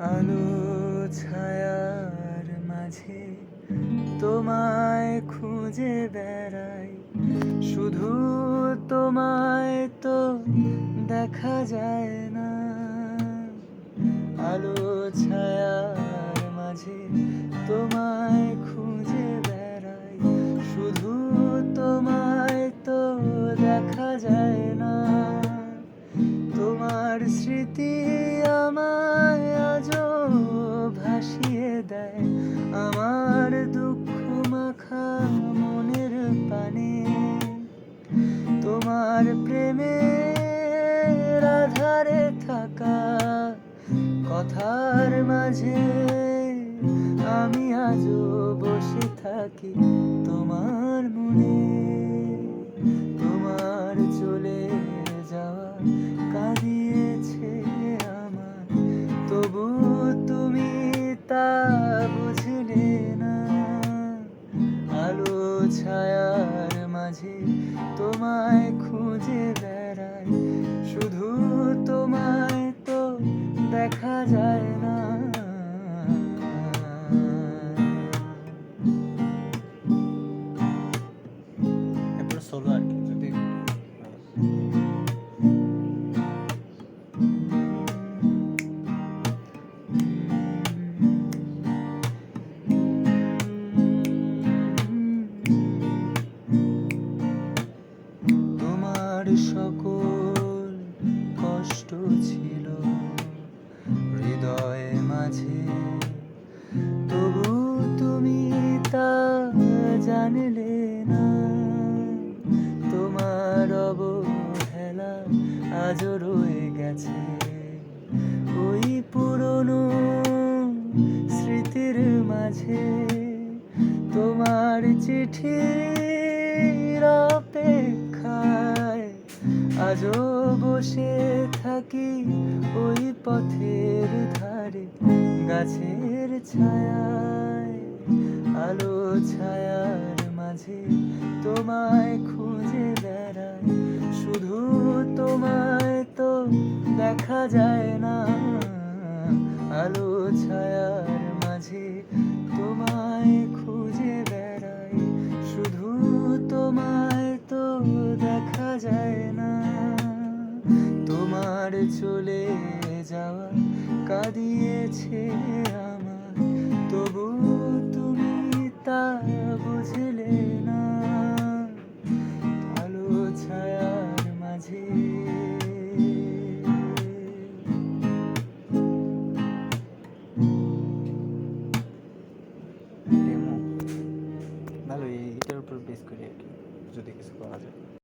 আলো ছায়ার মাঝে তোমায় খুঁজে বেড়াই। শুধু তোমায় তো দেখা যায় না। আলো ছায়ার মাঝে তোমায় খুঁজে বেড়াই। শুধু তোমায় তো দেখা যায় না। তোমার স্মৃতি আমায় আজও ভাসিয়ে দেয় আমার দুঃখ মাখা মনের পানে। তোমার প্রেমের আধারে থাকা কথার মাঝে আমি আজও বসে থাকি তোমার মনে। তোমার চলে যাওয়া মাঝে সকল কষ্ট ছিল। হৃদয়ে মাঝে তবু তুমি তা জানলে না। তোমার অবহেলা আজও রয়ে গেছে। ওই পুরনো স্মৃতির মাঝে তোমার চিঠির আজও বসে থাকি ওই পথের ধারে, গাছের ছায়ায়, আলো ছায়ার মাঝে তোমায় খুঁজে বেড়াই। শুধু তোমায় তো দেখা যায় না, আলো ছায়ার মাঝে তোমায় খুঁজে বেড়াই। শুধু তোমায় তো দেখা যায় না তোমার চলে যাওয়া কাঁদিয়েছে আমার তবু তুমি তা বুঝলে না। আলো ছায়ার মাঝে। ভালো এটার উপর বেস করি আর কি, যদি কিছু করা যায়।